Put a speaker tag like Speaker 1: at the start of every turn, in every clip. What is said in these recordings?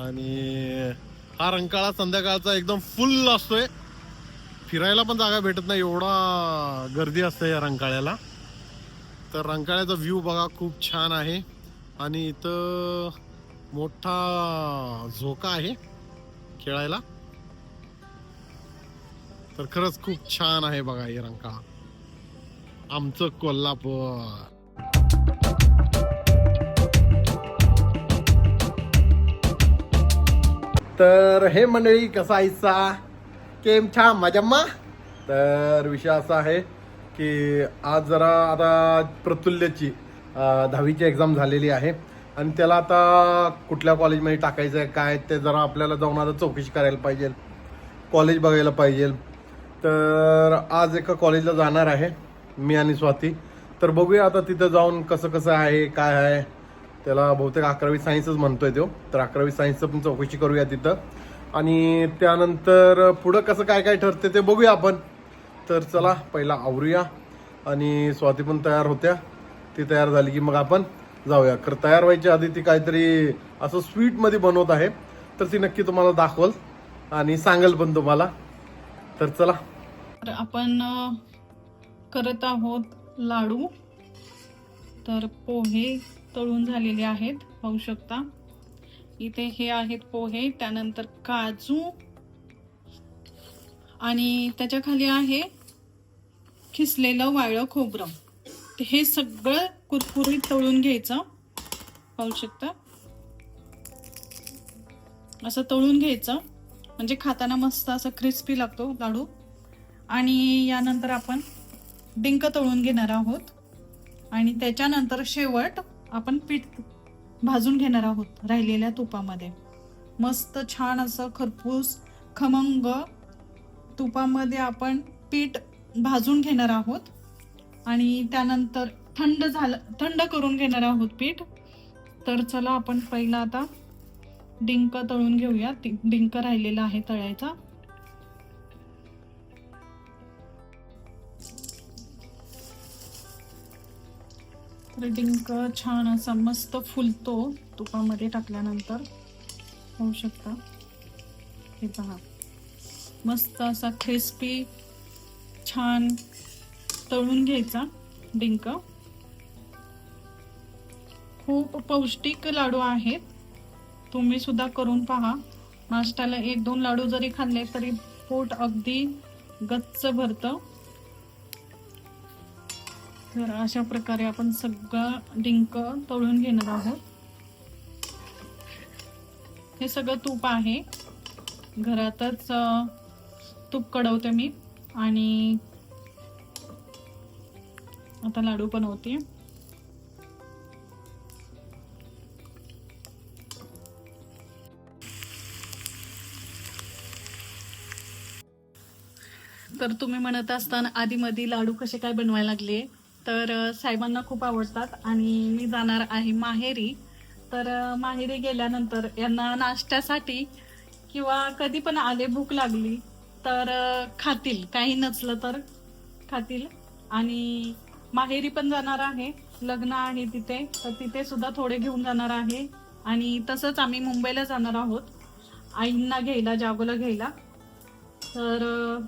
Speaker 1: आणि हा रंकाळा संध्याकाळचा एकदम फुल असतोय. फिरायला पण जागा भेटत नाही एवढा गर्दी असते या रंकाळ्याला. तर रंकाळ्याचा व्ह्यू बघा खूप छान आहे. आणि इथं मोठा झोका आहे खेळायला. तर खरंच खूप छान आहे बघा हे रंकाळा. आमचं कोल्हापूर. तर हे मंडळी कसा आयचा केम छान मजम्मा तर विषय असा आहे की आज जरा आता प्रतुल्यची दहावीची एक्झाम झालेली आहे. आणि त्याला आता कुठल्या कॉलेजमध्ये टाकायचं आहे काय ते जरा आपल्याला जाऊन आता चौकशी करायला पाहिजे. कॉलेज बघायला पाहिजे. तर आज एका कॉलेजला जाणार आहे मी आणि स्वाती. तर बघूया आता तिथं जाऊन कसं कसं आहे काय आहे. त्याला बहुतेक अकरावी सायन्सच म्हणतोय तो. तर अकरावी सायन्सचं पण चौकशी करूया तिथं. आणि त्यानंतर पुढं कसं काय काय ठरते ते बघूया आपण. तर चला पहिला आवरूया. आणि स्वाती पण तयार होत्या. ती तयार झाली की मग आपण जाऊया. तर तयार व्हायच्या आधी ती काहीतरी असं स्वीटमध्ये बनवत आहे. तर ती नक्की तुम्हाला दाखवल. आणि सांगेल पण तुम्हाला. तर चला.
Speaker 2: तर आपण करत आहोत लाडू. तर पोहे तळून झालेले आहेत पाहू शकता. इथे हे आहेत पोहे त्यानंतर काजू आणि त्याच्याखाली आहे खिसलेलं वाळं खोबरं. हे सगळं कुरकुरीत तळून घ्यायचं पाहू शकता. असं तळून घ्यायचं म्हणजे खाताना मस्त असं क्रिस्पी लागतो लाडू. आणि यानंतर आपण डिंक तळून घेणार आहोत. आणि त्याच्यानंतर शेवट आपण पीठ भाजून घेणार आहोत राहिलेल्या तुपामध्ये. मस्त छान असं खरपूस खमंग तुपामध्ये आपण पीठ भाजून घेणार आहोत. आणि त्यानंतर थंड झालं थंड करून घेणार आहोत पीठ. तर चला आपण पहिला आता डिंक तळून घेऊया. डिंक राहिलेला आहे तळायचा. डिंक छान असा मस्त फुलतो तुपामध्ये टाकल्यानंतर. होऊ शकता. हे पहा. मस्त असा क्रिस्पी छान तळून घ्यायचा डिंक खूप पौष्टिक लाडू आहेत. तुम्ही सुद्धा करून पहा. नाश्त्याला एक दोन लाडू जरी खाल्ले तरी पोट अगदी गच्च भरतं. तर अशा प्रकारे आपण सगळं डिंक तळून घेणार आहोत. हे सगळं तूप आहे. घरातच तूप कडवते मी आणि आता लाडू बनवते. तर तुम्ही म्हणत असताना आधी मधी लाडू कसे काय बनवायला लागले? तर साहेबांना खूप आवडतात आणि मी जाणार आहे माहेरी. तर माहेरी गेल्यानंतर यांना नाश्त्यासाठी किंवा कधी पण आले भूक लागली तर खातील. काही नसलं तर खातील. आणि माहेरी पण जाणार आहे. लग्न आहे तिथे. तर तिथे सुद्धा थोडे घेऊन जाणार आहे. आणि तसंच आम्ही मुंबईला जाणार आहोत. आईंना घ्यायला जागोला घ्यायला. तर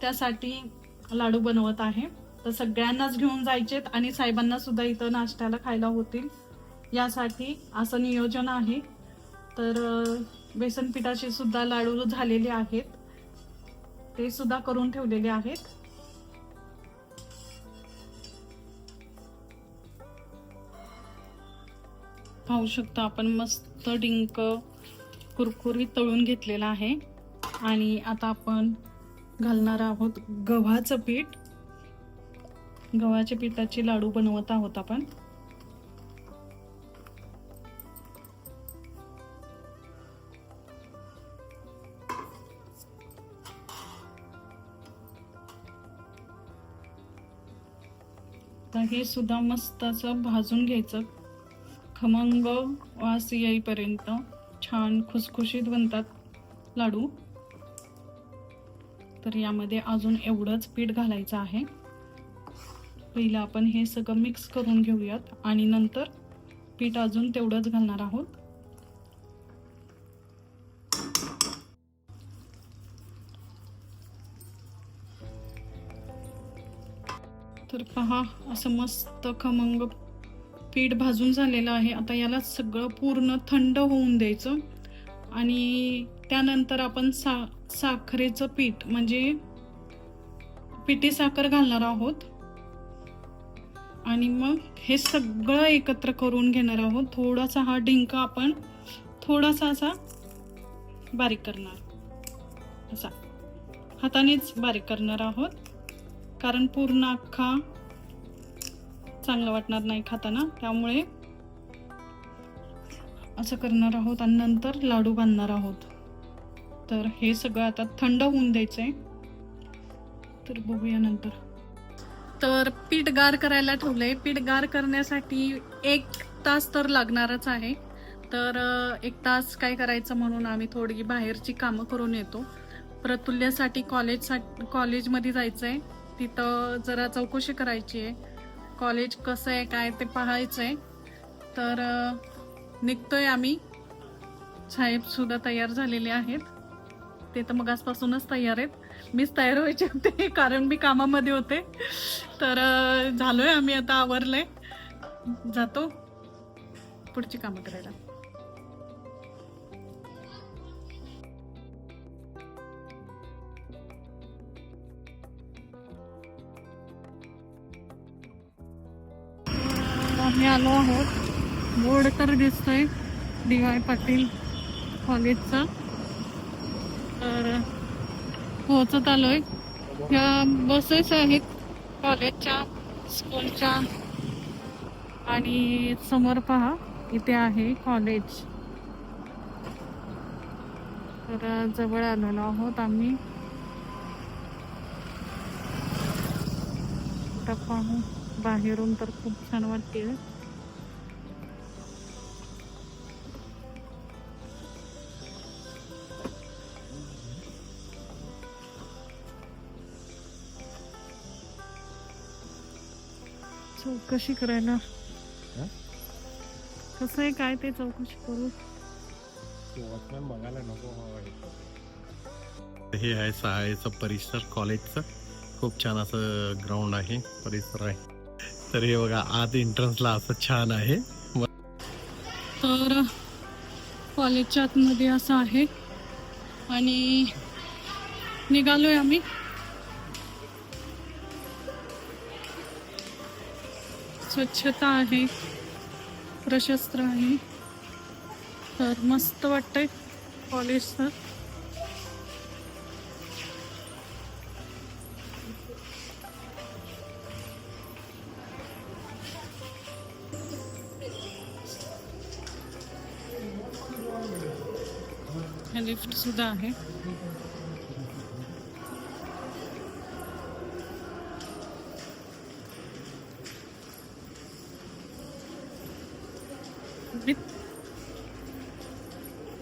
Speaker 2: त्यासाठी लाडू बनवत आहे. तर सगळ्यांनाच घेऊन जायचेत आणि साहेबांना सुद्धा इथं नाश्त्याला खायला होतील. यासाठी असं नियोजन आहे. तर अ, बेसन पिठाचे सुद्धा लाडू झालेले आहेत. ते सुद्धा करून ठेवलेले आहेत. पाहू शकता आपण मस्त डिंक कुरकुरीत तळून घेतलेला आहे. आणि आता आपण घालणार आहोत गव्हाचं पीठ. गव्हाच्या पिठाचे लाडू बनवत आहोत आपण. तर हे सुद्धा मस्त असं भाजून घ्यायचं. खमंग वास येईपर्यंत छान खुसखुशीत बनतात लाडू. तर यामध्ये अजून एवढंच पीठ घालायचं आहे. पहिलं आपण हे सगळं मिक्स करून घेऊयात आणि नंतर पीठ अजून तेवढंच घालणार आहोत. तर पहा असं मस्त खमंग पीठ भाजून झालेलं आहे. आता याला सगळं पूर्ण थंड होऊन द्यायचं आणि त्यानंतर आपण सा साखरेचं पीठ म्हणजे पिठी साखर घालणार आहोत. आणि मग हे सगळं एकत्र करून घेणार आहोत. थोडासा हा डिंक आपण थोडासा असा बारीक करणार. असा. हातानेच बारीक करणार आहोत. कारण पूर्ण अख्खा चांगलं वाटणार नाही खाताना. त्यामुळे असं करणार आहोत आणि नंतर लाडू बांधणार आहोत. तर हे सगळं आता थंड होऊन द्यायचं आहे तर बघूया नंतर. तर पीठ गार करायला ठेवलंय. पीठ गार करण्यासाठी एक तास तर लागणारच आहे. तर एक तास काय करायचं म्हणून आम्ही थोडी बाहेरची कामं करून येतो. प्रतुल्यसाठी कॉलेजसाठी कॉलेजमध्ये जायचं आहे तिथं जरा चौकशी करायची आहे. कॉलेज कसं आहे काय ते पाहायचं आहे तर निघतोय आम्ही. साहेब सुद्धा तयार झालेले आहेत. ते तर मग आजपासूनच तयार आहेत. मीच तयार व्हायचे होते कारण मी कामामध्ये होते. तर झालोय आम्ही आता आवरले जातो पुढची कामं करायला. आम्ही आलो आहोत. बोर्ड तर दिसतोय डी वाय पाटील कॉलेजचा तर पोहोचत आलोय. ह्या बसेस आहेत कॉलेजच्या स्कूलच्या. आणि समोर पहा इथे आहे कॉलेज. तर जवळ आलेलो आहोत आम्ही. पाहू बाहेरून तर खूप छान वाटते चौकशी करायला
Speaker 1: हा?
Speaker 2: कसं आहे काय ते चौकशी करू?
Speaker 1: हे आहे सहायचं परिसर कॉलेजचं. खूप छान असं ग्राउंड आहे परिसर आहे. तर हे बघा आत एंट्रन्सला असं छान आहे.
Speaker 2: तर कॉलेजच्या आतमध्ये असं आहे. आणि निघालोय आम्ही. स्वच्छता आहे. प्रशस्त्र आहे. तर मस्त वाटतंय कॉलेज तर लिफ्ट सुद्धा आहे.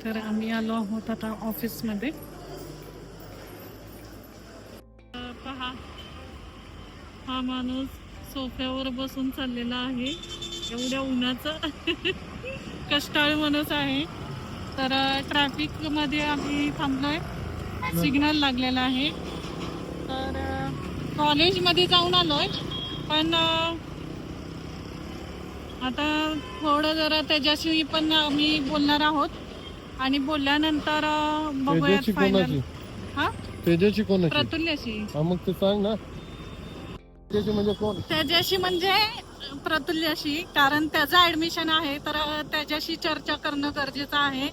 Speaker 2: तर आम्ही आलो आहोत आता ऑफिसमध्ये. पहा. हा माणूस सोफ्यावर बसून चाललेला आहे. एवढ्या उन्हाचं कष्टाळू माणूस आहे. तर ट्रॅफिकमध्ये आम्ही थांबलोय. सिग्नल लागलेला आहे. तर कॉलेजमध्ये जाऊन आलोय. पण आता थोडं जरा त्याच्याशी पण आम्ही बोलणार आहोत. आणि बोलल्यानंतर बघूयात फायनल हा?
Speaker 1: तेजाची कोणाची?
Speaker 2: प्रतुल्यशी.
Speaker 1: मग ते सांग ना. तेजाची म्हणजे कोण?
Speaker 2: त्याच्याशी म्हणजे प्रतुल्याशी कारण त्याचं ऍडमिशन आहे तर त्याच्याशी चर्चा करणं गरजेचं आहे.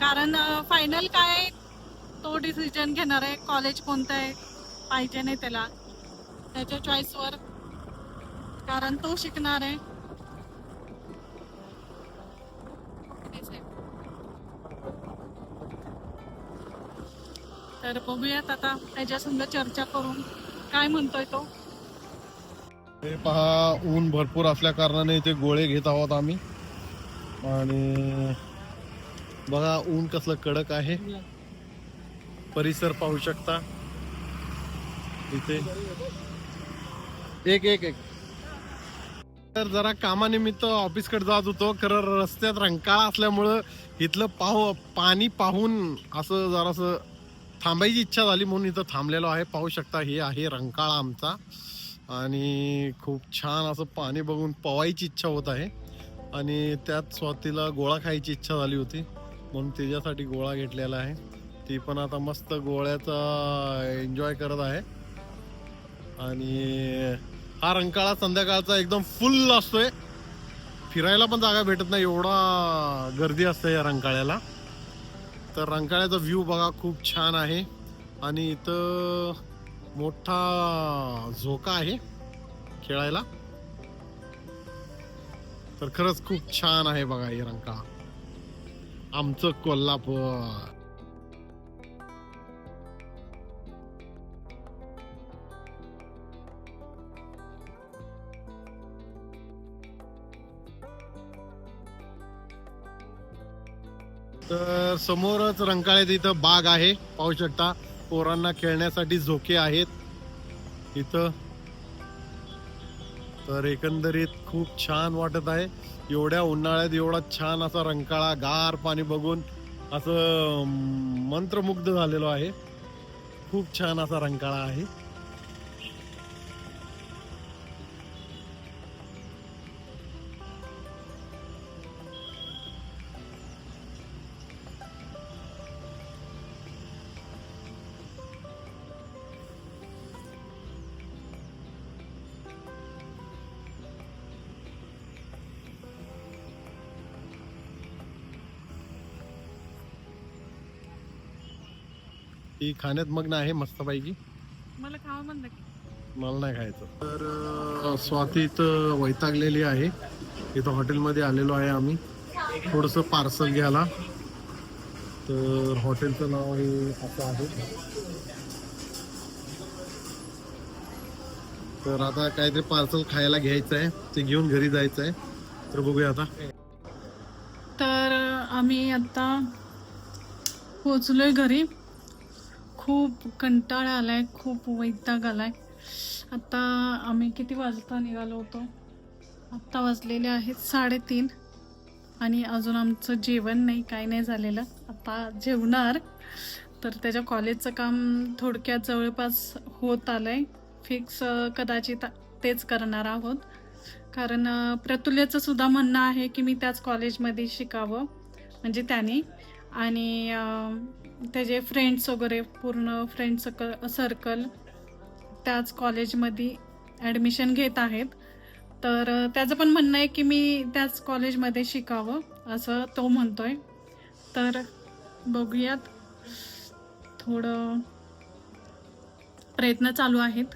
Speaker 2: कारण फायनल काय तो डिसिजन घेणार आहे कॉलेज कोणतं आहे? पाहिजे नाही त्याला. त्याच्या चॉईसवर कारण तो शिकणार आहे. तर बघूयात आता त्याच्यासंग चर्चा करून काय म्हणतोय तो.
Speaker 1: हे पहा ऊन भरपूर असल्या कारणाने इथे गोळे घेत आहोत आम्ही. आणि बघा ऊन कसलं कडक आहे. परिसर पाहू शकता. इथे. एक एक एक. तर जरा कामानिमित्त ऑफिसकडे जात होतो. खरं रस्त्यात रंकाळा असल्यामुळं इथलं पाहू पाणी पाहून असं जरासं थांबायची इच्छा झाली म्हणून इथं थांबलेलो आहे. पाहू शकता हे आहे रंकाळा आमचा. आणि खूप छान असं पाणी बघून पवायची इच्छा होत आहे. आणि त्यात स्वातीला गोळा खायची इच्छा झाली होती. म्हणून त्याच्यासाठी गोळा घेतलेला आहे. ती पण आता मस्त गोळ्याचा एन्जॉय करत आहे. आणि हा रंकाळा संध्याकाळचा एकदम फुल असतोय. फिरायला पण जागा भेटत नाही. एवढा गर्दी असते या रंकाळ्याला. तर रंकाळ्याचा व्ह्यू बघा खूप छान आहे. आणि इथं मोठा झोका आहे खेळायला. तर खरंच खूप छान आहे बघा हे रंकाळा. आमचं कोल्हापूर. तर समोरच रंकाळ्यात इथं बाग आहे. पाहू शकता पोरांना खेळण्यासाठी झोके आहेत. इथं तर एकंदरीत खूप छान वाटत आहे. एवढ्या उन्हाळ्यात एवढा छान असा रंकाळा गार पाणी बघून असं मंत्रमुग्ध झालेलो आहे. खूप छान असा रंकाळा आहे. ती खाण्यात मग्न आहे मस्तपैकी.
Speaker 2: मला खावं म्हणलं की.
Speaker 1: मला नाही खायचं. तर अं, स्वाती इथं वैतागलेली आहे. इथं हॉटेलमध्ये आलेलो आहे आम्ही. थोडंसं पार्सल घ्यायला. तर हॉटेलचं नाव हे असं आहे. तर आता काहीतरी पार्सल खायला घ्यायचं आहे. ते घेऊन घरी जायचं आहे. तर बघूया आता.
Speaker 2: तर आम्ही आता पोचलोय घरी. खूप कंटाळा आलाय खूप वैताग आलाय. आता आम्ही किती वाजता निघालो होतो? आत्ता वाजलेले आहेत साडेतीन आणि अजून आमचं जेवण नाही काय नाही झालेलं. आता जेवणार. तर त्याच्या कॉलेजचं काम थोडक्यात जवळपास होत आलं आहे फिक्स कदाचित तेच करणार आहोत. कारण प्रतुल्याचं सुद्धा म्हणणं आहे की मी त्याच कॉलेजमध्ये शिकावं. म्हणजे त्याने आणि त्याचे फ्रेंड्स वगैरे पूर्ण फ्रेंड सर्कल सर्कल त्याच कॉलेजमध्ये ॲडमिशन घेत आहेत. तर त्याचं पण म्हणणं आहे की मी त्याच कॉलेजमध्ये शिकावं असं तो म्हणतो आहे तर बघूयात. थोडं प्रयत्न चालू आहेत.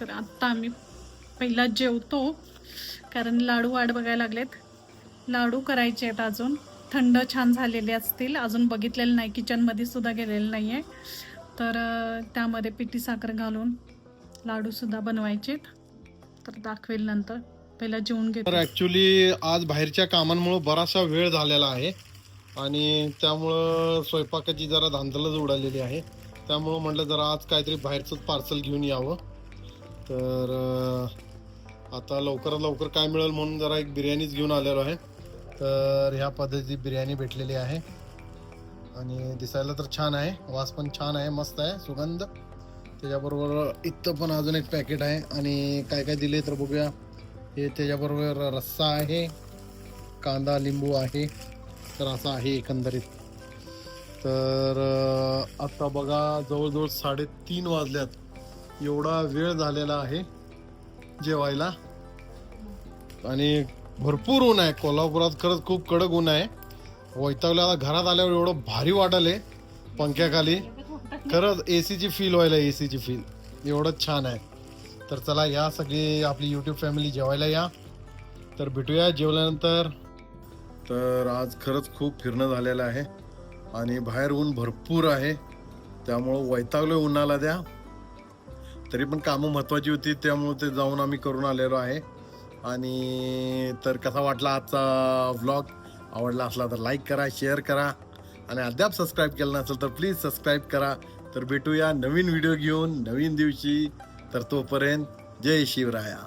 Speaker 2: तर आत्ता आम्ही पहिला जेवतो कारण लाडू वाट बघायला लागलेत. लाडू करायचे आहेत अजून. थंड छान झालेले असतील. अजून बघितलेलं नाही किचनमध्ये सुद्धा गेलेलं नाही आहे तर त्यामध्ये पिठी साखर घालून लाडूसुद्धा बनवायचे. तर दाखवेल नंतर. पहिला जेवून
Speaker 1: तर ॲक्च्युली आज बाहेरच्या कामांमुळं बराचसा वेळ झालेला आहे. आणि त्यामुळं स्वयंपाकाची जरा धांदलच उडालेली आहे. त्यामुळं म्हटलं जरा आज काहीतरी बाहेरचं पार्सल घेऊन यावं. तर आता लवकरात लवकर काय मिळेल म्हणून जरा एक बिर्याणीच घेऊन आलेलो आहे. तर ह्या पद्धती बिर्याणी भेटलेली आहे. आणि दिसायला तर छान आहे. वास पण छान आहे. मस्त आहे. सुगंध. त्याच्याबरोबर इथं पण अजून एक पॅकेट आहे. आणि काय काय दिले तर बघूया. हे त्याच्याबरोबर रस्सा आहे. कांदा लिंबू आहे. तर असं आहे एकंदरीत. तर आत्ता आता बघा जवळजवळ साडेतीन वाजल्यात. एवढा वेळ झालेला आहे जेवायला. आणि भरपूर ऊन आहे. कोल्हापुरात खरंच खूप कडक ऊन आहे. वैतागल्या आता घरात आल्यावर एवढं भारी वाटले पंख्याखाली. खरंच ए सीची फील व्हायला ए सीची फील एवढंच छान आहे. तर चला या सगळी आपली यूट्यूब फॅमिली जेवायला या. तर भेटूया जेवल्यानंतर. तर आज खरंच खूप फिरणं झालेलं आहे. आणि बाहेर ऊन भरपूर आहे. त्यामुळं वैतागलो उन्हाला द्या तरी पण कामं महत्त्वाची होती त्यामुळे ते जाऊन आम्ही करून आलेलो आहे. आणि तर कसा वाटला आजचा व्लॉग आवडला असला तर लाईक करा शेअर करा. आणि अद्याप सबस्क्राईब केलं नसेल तर प्लीज सबस्क्राईब करा. तर भेटूया नवीन व्हिडिओ घेऊन नवीन दिवशी. तर तोपर्यंत जय शिवराया.